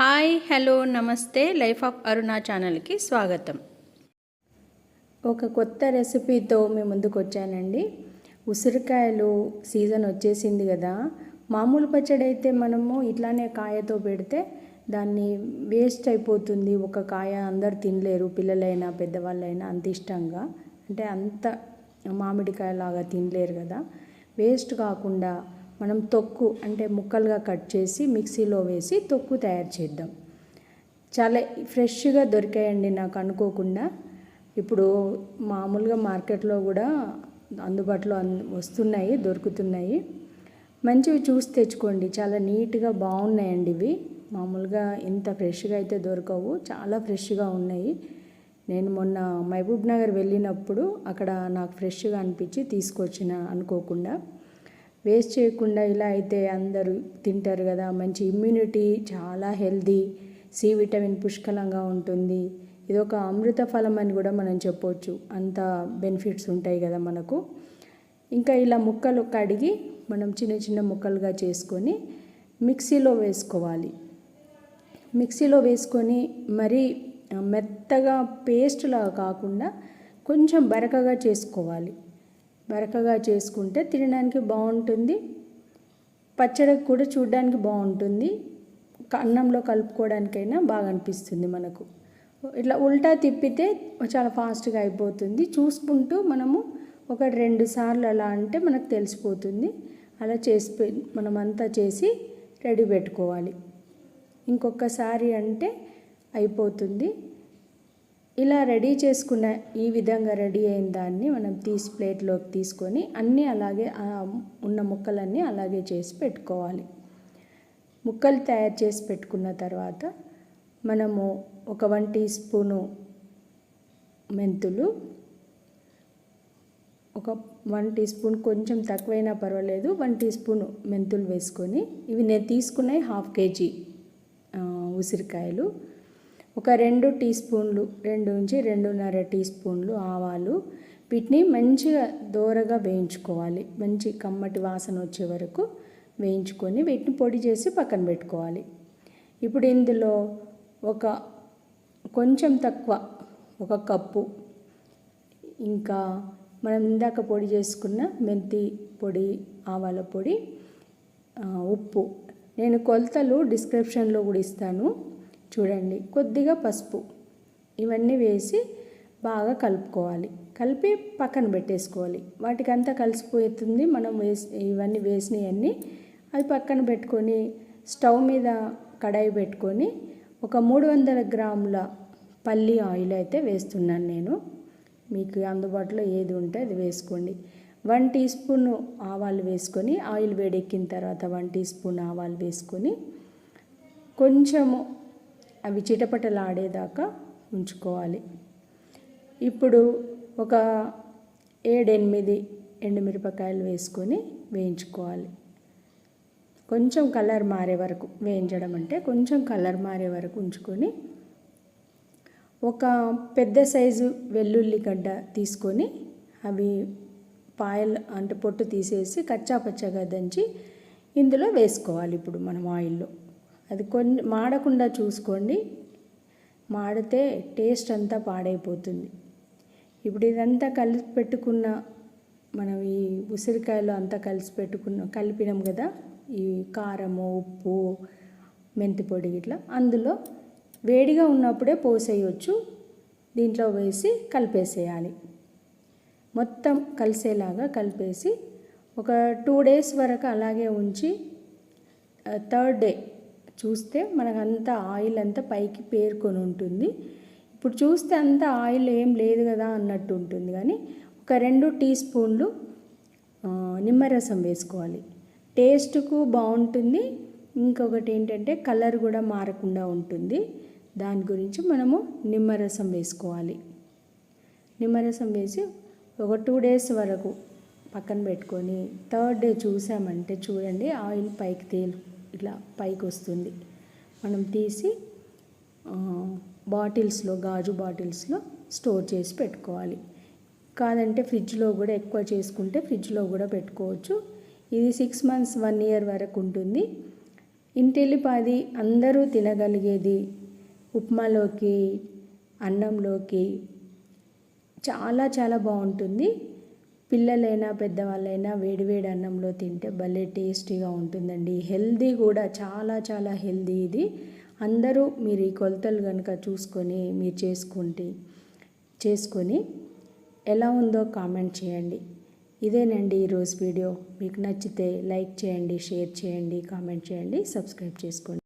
Hi hello నమస్తే life of Aruna ఛానల్కి స్వాగతం. ఒక కొత్త రెసిపీతో మీ ముందుకు వచ్చానండి. ఉసిరికాయలు సీజన్ వచ్చేసింది కదా. మామూలు పచ్చడి అయితే మనము ఇట్లానే కాయతో పెడితే దాన్ని వేస్ట్ అయిపోతుంది. ఒక కాయ అందరు తినలేరు పిల్లలైనా పెద్దవాళ్ళైనా అంత ఇష్టంగా. అంటే అంత మామిడికాయలాగా తినలేరు కదా. వేస్ట్ కాకుండా మనం తొక్కు అంటే ముక్కలుగా కట్ చేసి మిక్సీలో వేసి తొక్కు తయారు చేద్దాం. చాలా ఫ్రెష్గా దొరికాయండి నాకు అనుకోకుండా. ఇప్పుడు మామూలుగా మార్కెట్లో కూడా అందుబాటులో వస్తున్నాయి దొరుకుతున్నాయి. మంచివి చూసి తెచ్చుకోండి. చాలా నీట్గా బాగున్నాయండి ఇవి. మామూలుగా ఇంత ఫ్రెష్గా అయితే దొరకవు. చాలా ఫ్రెష్గా ఉన్నాయి. నేను మొన్న మహబూబ్ నగర్ వెళ్ళినప్పుడు అక్కడ నాకు ఫ్రెష్గా అనిపించి తీసుకొచ్చిన అనుకోకుండా. వేస్ట్ చేయకుండా ఇలా అయితే అందరూ తింటారు కదా మంచి ఇమ్యూనిటీ చాలా హెల్దీ సి విటమిన్ పుష్కలంగా ఉంటుంది. ఇది ఒక అమృత ఫలం అని కూడా మనం చెప్పవచ్చు అంత బెనిఫిట్స్ ఉంటాయి కదా మనకు. ఇంకా ఇలా ముక్కలు కడిగి మనం చిన్న చిన్న ముక్కలుగా చేసుకొని మిక్సీలో వేసుకోవాలి. మిక్సీలో వేసుకొని మరీ మెత్తగా పేస్ట్లాగా కాకుండా కొంచెం బరకగా చేసుకోవాలి. బరకగా చేసుకుంటే తినడానికి బాగుంటుంది. పచ్చడికి కూడా చూడడానికి బాగుంటుంది. అన్నంలో కలుపుకోవడానికైనా బాగా అనిపిస్తుంది మనకు. ఇట్లా ఉల్టా తిప్పితే చాలా ఫాస్ట్గా అయిపోతుంది. చూసుకుంటూ మనము ఒక రెండు సార్లు అలా అంటే మనకు తెలిసిపోతుంది. అలా చేసి పె- మనమంతా చేసి రెడీ పెట్టుకోవాలి. ఇంకొకసారి అంటే అయిపోతుంది. ఇలా రెడీ చేసుకున్న ఈ విధంగా రెడీ అయిన దాన్ని మనం తీసి ప్లేట్లోకి తీసుకొని అన్నీ అలాగే ఉన్న ముక్కలన్నీ అలాగే చేసి పెట్టుకోవాలి. ముక్కలు తయారు చేసి పెట్టుకున్న తర్వాత మనము ఒక వన్ టీ స్పూను మెంతులు ఒక వన్ టీ స్పూన్ కొంచెం తక్కువైనా పర్వాలేదు వన్ టీ స్పూన్ మెంతులు వేసుకొని ఇవి నేను తీసుకున్నాయి హాఫ్ కేజీ ఉసిరికాయలు. ఒక రెండు టీ స్పూన్లు రెండు నుంచి రెండున్నర టీ స్పూన్లు ఆవాలు. వీటిని మంచిగా దోరగా వేయించుకోవాలి. మంచి కమ్మటి వాసన వచ్చే వరకు వేయించుకొని వీటిని పొడి చేసి పక్కన పెట్టుకోవాలి. ఇప్పుడు ఇందులో ఒక కొంచెం తక్కువ ఒక కప్పు ఇంకా మనం ఇందాక పొడి చేసుకున్న మెంతి పొడి ఆవాల పొడి ఉప్పు. నేను కొలతలు డిస్క్రిప్షన్లో కూడా ఇస్తాను. చూడండి కొద్దిగా పసుపు. ఇవన్నీ వేసి బాగా కలుపుకోవాలి. కలిపి పక్కన పెట్టేసుకోవాలి. వాటికంతా కలిసిపోతుంది. మనం వేసి ఇవన్నీ వేసినవన్నీ అవి పక్కన పెట్టుకొని స్టవ్ మీద కడాయి పెట్టుకొని ఒక మూడు వందల గ్రాముల పల్లి ఆయిల్ అయితే వేస్తున్నాను నేను. మీకు అందుబాటులో ఏది ఉంటే అది వేసుకోండి. వన్ టీ స్పూన్ ఆవాలు వేసుకొని ఆయిల్ వేడెక్కిన తర్వాత వన్ టీ స్పూన్ ఆవాలు వేసుకొని కొంచెము అవి చిటపటలాడేదాకా ఉంచుకోవాలి. ఇప్పుడు ఒక ఏడెనిమిది ఎండుమిరపకాయలు వేసుకొని వేయించుకోవాలి. కొంచెం కలర్ మారే వరకు వేయించడం అంటే కొంచెం కలర్ మారే వరకు ఉంచుకొని ఒక పెద్ద సైజు వెల్లుల్లి గడ్డ తీసుకొని అవి పాయలు అంటే పొట్టు తీసేసి కచ్చా పచ్చగా దంచి ఇందులో వేసుకోవాలి ఇప్పుడు మనం ఆయిల్లో. అది కొన్ని మాడకుండా చూసుకోండి. మాడితే టేస్ట్ అంతా పాడైపోతుంది. ఇప్పుడు ఇదంతా కలిపి పెట్టుకున్న మనం ఈ ఉసిరికాయలు అంతా కలిసి పెట్టుకున్న కలిపినాం కదా ఈ కారము ఉప్పు మెంతి పొడి ఇట్లా అందులో వేడిగా ఉన్నప్పుడే పోసేయచ్చు. దీంట్లో వేసి కలిపేసేయాలి. మొత్తం కలిసేలాగా కలిపేసి ఒక టూ డేస్ వరకు అలాగే ఉంచి థర్డ్ డే చూస్తే మనకంతా ఆయిల్ అంతా పైకి పేర్కొని ఉంటుంది. ఇప్పుడు చూస్తే అంత ఆయిల్ ఏం లేదు కదా అన్నట్టు ఉంటుంది. కానీ ఒక రెండు టీ స్పూన్లు నిమ్మరసం వేసుకోవాలి. టేస్ట్కు బాగుంటుంది. ఇంకొకటి ఏంటంటే కలర్ కూడా మారకుండా ఉంటుంది. దాని గురించి మనము నిమ్మరసం వేసుకోవాలి. నిమ్మరసం వేసి ఒక టూ డేస్ వరకు పక్కన పెట్టుకొని థర్డ్ డే చూసామంటే చూడండి ఆయిల్ పైకి తేలు ఇట్లా పైకి వస్తుంది. మనం తీసి బాటిల్స్లో గాజు బాటిల్స్లో స్టోర్ చేసి పెట్టుకోవాలి. కాదంటే ఫ్రిడ్జ్లో కూడా ఎక్కువ చేసుకుంటే ఫ్రిడ్జ్లో కూడా పెట్టుకోవచ్చు. ఇది సిక్స్ మంత్స్ వన్ ఇయర్ వరకు ఉంటుంది. ఇంటెల్లిపాది అందరూ తినగలిగేది ఉప్మాలోకి అన్నంలోకి చాలా చాలా బాగుంటుంది. పిల్లలైనా పెద్దవాళ్ళైనా వేడివేడి అన్నంలో తింటే భలే టేస్టీగా ఉంటుందండి. హెల్దీ కూడా చాలా చాలా హెల్దీ ఇది. అందరూ మీరు ఈ కొలతలు కనుక చూసుకొని మీరు చేసుకుంటే చేసుకొని ఎలా ఉందో కామెంట్ చేయండి. ఇదేనండి ఈరోజు వీడియో. మీకు నచ్చితే లైక్ చేయండి షేర్ చేయండి కామెంట్ చేయండి సబ్స్క్రైబ్ చేసుకోండి.